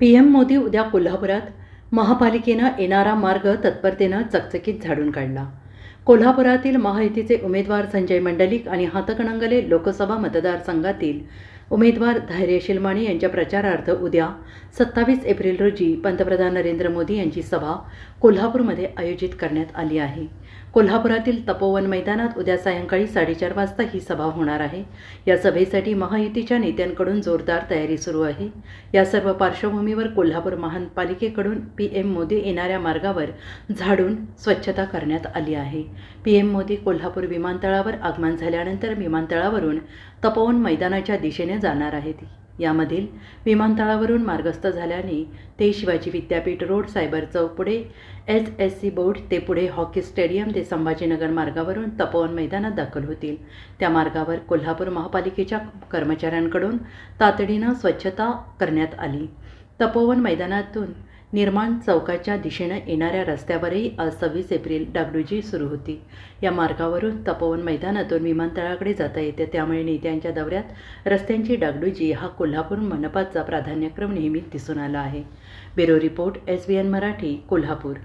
P M Modi उद्या कोल्हापुरात महापालिकेनं येणारा मार्ग तत्परतेनं चकचकीत झाडून काढला. कोल्हापुरातील महायुतीचे उमेदवार संजय मंडलिक आणि हातकणंगले लोकसभा मतदारसंघातील उमेदवार धैर्यशील माने यांच्या प्रचारार्थ उद्या सत्तावीस एप्रिल रोजी पंतप्रधान नरेंद्र मोदी यांची सभा कोल्हापूरमध्ये आयोजित करण्यात आली आहे. कोल्हापुरातील तपोवन मैदानात उद्या सायंकाळी साडेचार वाजता ही सभा होणार आहे. या सभेसाठी महायुतीच्या नेत्यांकडून जोरदार तयारी सुरू आहे. या सर्व पार्श्वभूमीवर कोल्हापूर महानपालिकेकडून पी एम मोदी येणाऱ्या मार्गावर झाडून स्वच्छता करण्यात आली आहे. पी एम मोदी कोल्हापूर विमानतळावर आगमन झाल्यानंतर विमानतळावरून तपोवन मैदानाच्या दिशेने जाणार आहेत यामधील विमानतळावरून मार्गस्थ झाल्याने ते शिवाजी विद्यापीठ रोड सायबर चौक पुढे एस एस सी बोर्ड ते पुढे हॉकी स्टेडियम ते संभाजीनगर मार्गावरून तपोवन मैदानात दाखल होतील. त्या मार्गावर कोल्हापूर महापालिकेच्या कर्मचाऱ्यांकडून तातडीनं स्वच्छता करण्यात आली. तपोवन मैदानातून निर्माण चौकाच्या दिशेनं येणाऱ्या रस्त्यावरही आज सव्वीस एप्रिल डागडुजी सुरू होती. या मार्गावरून तपोवन मैदानातून विमानतळाकडे जाता येते. त्यामुळे नेत्यांच्या दौऱ्यात रस्त्यांची डागडुजी हा कोल्हापूर मनपाचा प्राधान्यक्रम नेहमीच दिसून आला आहे. Bureau report S B N Marathi Kolhapur.